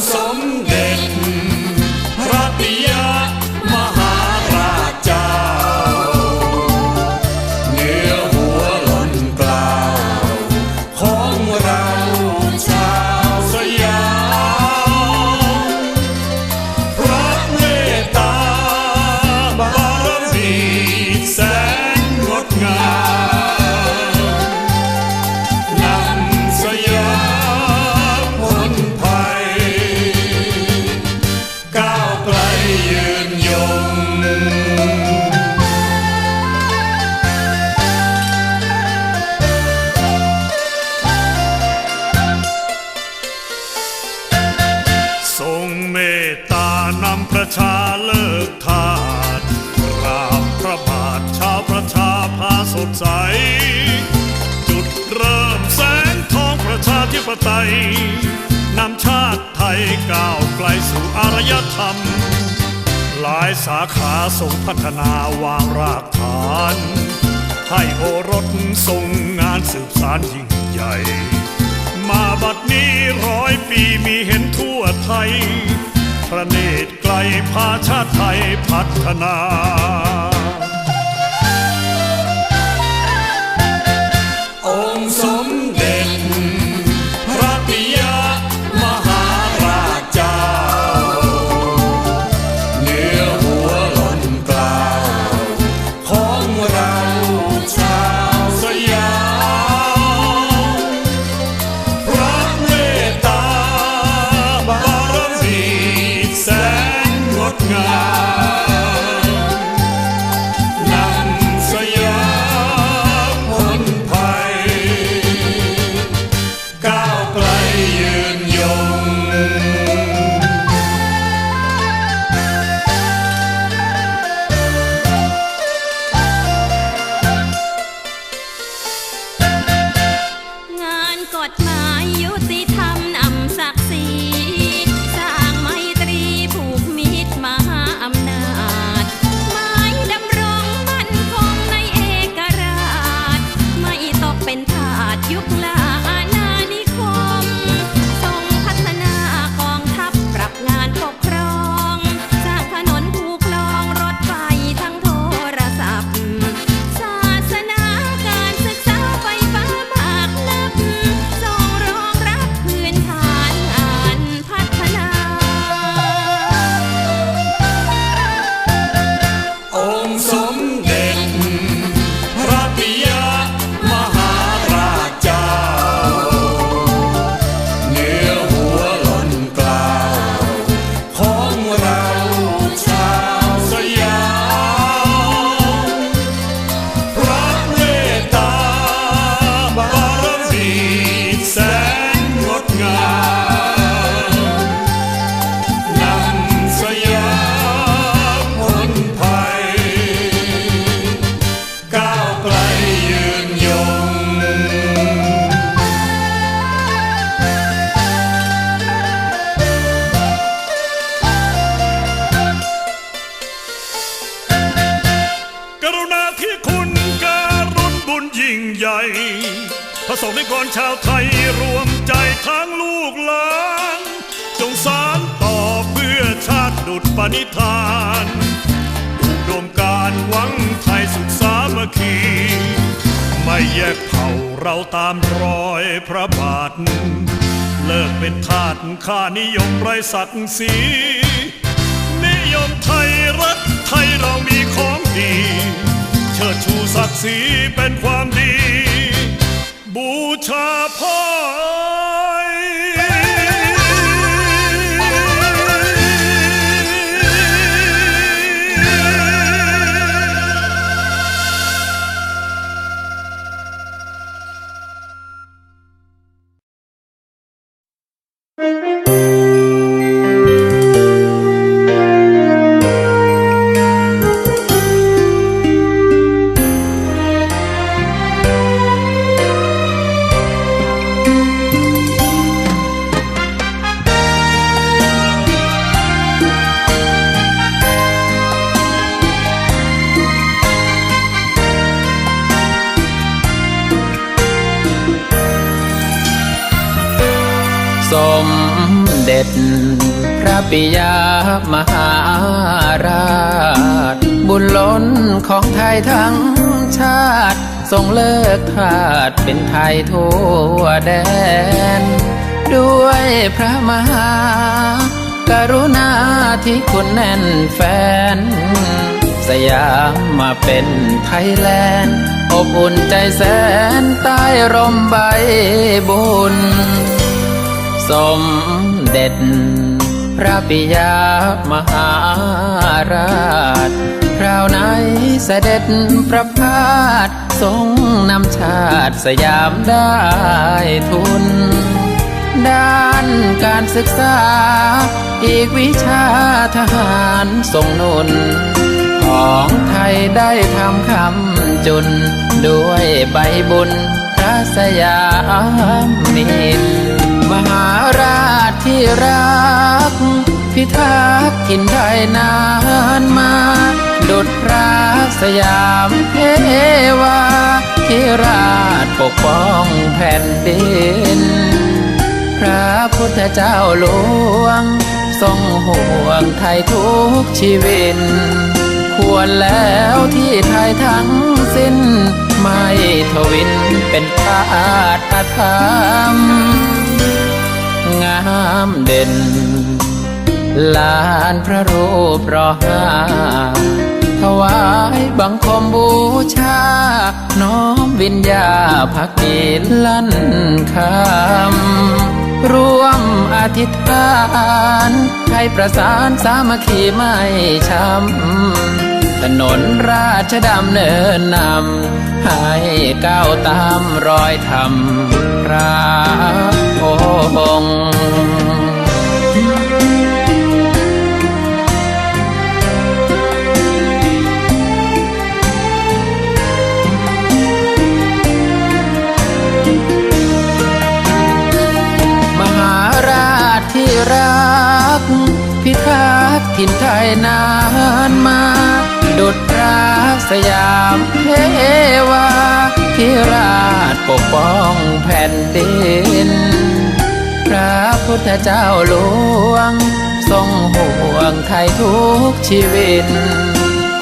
Xóm ดใส จุดเริ่มแสงทองประชาธิปไตยนำชาติไทยก้าวไกลสู่อารยธรรม หลายสาขาส่งพัฒนาวางรากฐาน ให้โอรสทรงงานสืบสารยิ่งใหญ่ มาบัดนี้ร้อยปีมีเห็นทั่วไทย พระเนตรไกลพาชาติไทยพัฒนา ชาติดุจปณิธานอุดมการหวังไทยสุขสามัคคี ไม่แยกเผ่าเราตามรอยพระบาท เลิกเป็นทาสข้านิยมไรศักดิ์ศรีนิยมไทยรักไทยเรามีของดี เชิดชูศักดิ์ศรีเป็นความดี บูชาพ่อ พระปิยามหาราช บุญล้นของไทยทั้งชาติ ทรงเลิกทาสเป็นไทยทั่วแดน ด้วยพระมหากรุณาที่คุณแน่นแฟน สยามมาเป็นไทยแลนด์อบอุ่นใจแสนใต้ร่มใบบุญสม เด็จ พระปิยามหาราช คราวไหนเสด็จประพาสทรงนำชาติสยามได้ทุน ด้านการศึกษา อีกวิชาทหารทรงนุนของไทยได้ทำคำจุน ด้วยใบบุญพระสยามมิน มหาราชที่รัก พิทักษ์ถิ่นไทยนานมาดุจพระสยามเทวาที่ราชปกป้องแผ่นดิน พระพุทธเจ้าหลวง ทรงห่วงไทยทุกชีวิตควรแล้วที่ไทยทั้งสิ้น ไม่ทวินเป็นพาตธรรม งามเด่น ลานพระรูปรอห้าถวายบังคมบูชา น้อมวิญญาภักดีลั่นคำร่วมอธิษฐาน ให้ประสานสามัคคีไม่ช้ำถนนราชดำเนินนำ ให้ก้าวตามรอยธรรม ระองค์มหาราชที่รัก พิทักษ์ถิ่นไทยนานมาดุจพระสยามเทวาที่ราช ปกป้องแผ่นดิน พระพุทธเจ้าหลวง ทรงห่วงไทยทุกชีวิต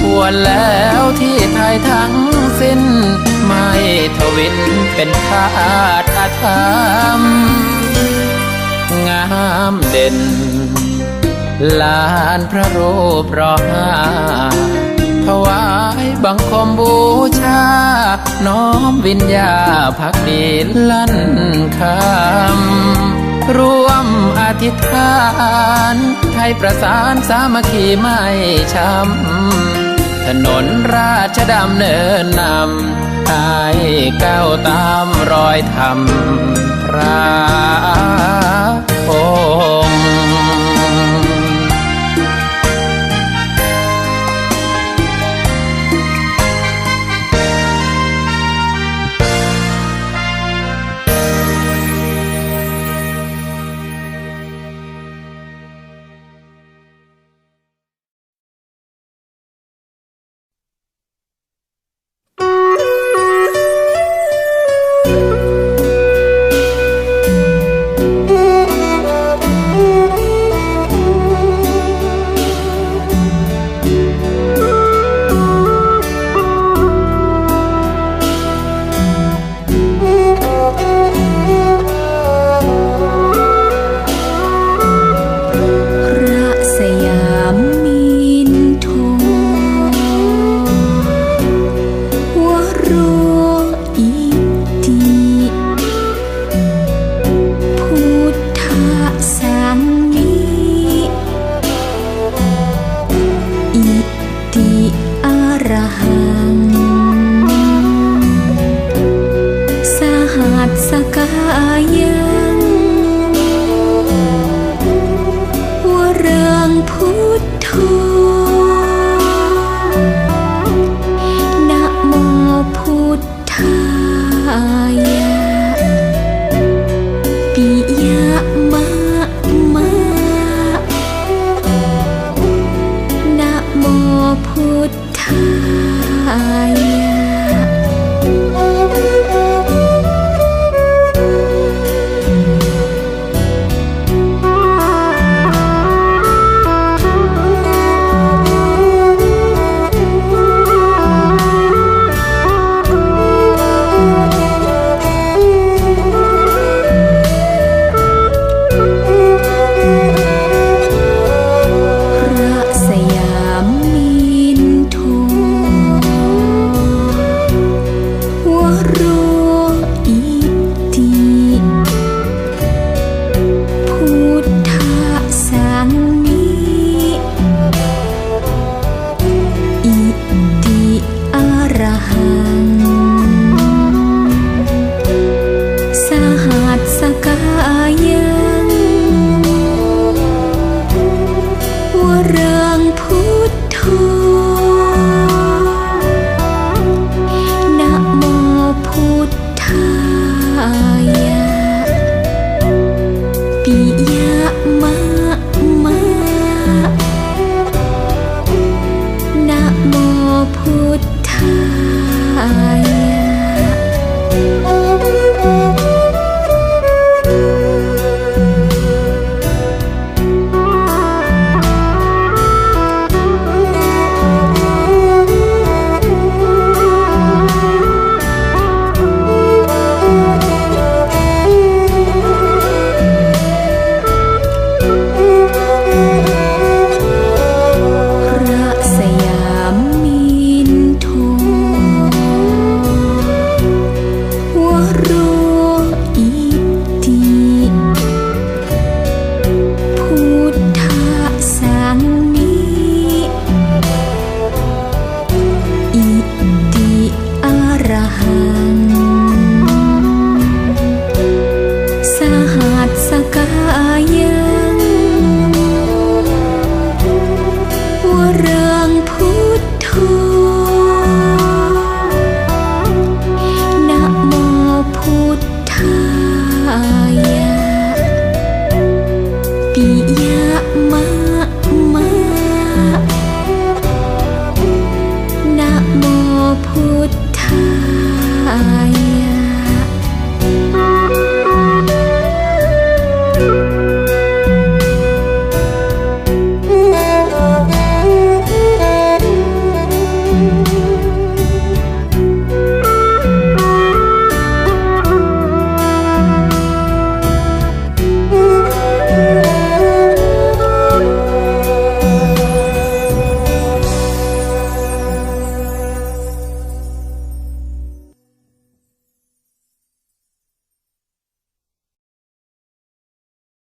ควรแล้วที่ไทยทั้งสิ้น ไม่ทวินเป็นทาตอาธรรม งามเด่นลานพระรูปรอห้า ถวายบังคมบูชา น้อมวิญญาภักดีลั่นคำร่วมอธิษฐานให้ประสานสามัคคีไม่ช้ำถนนราชดำเนินนำให้ก้าวตามรอยธรรมพระองค์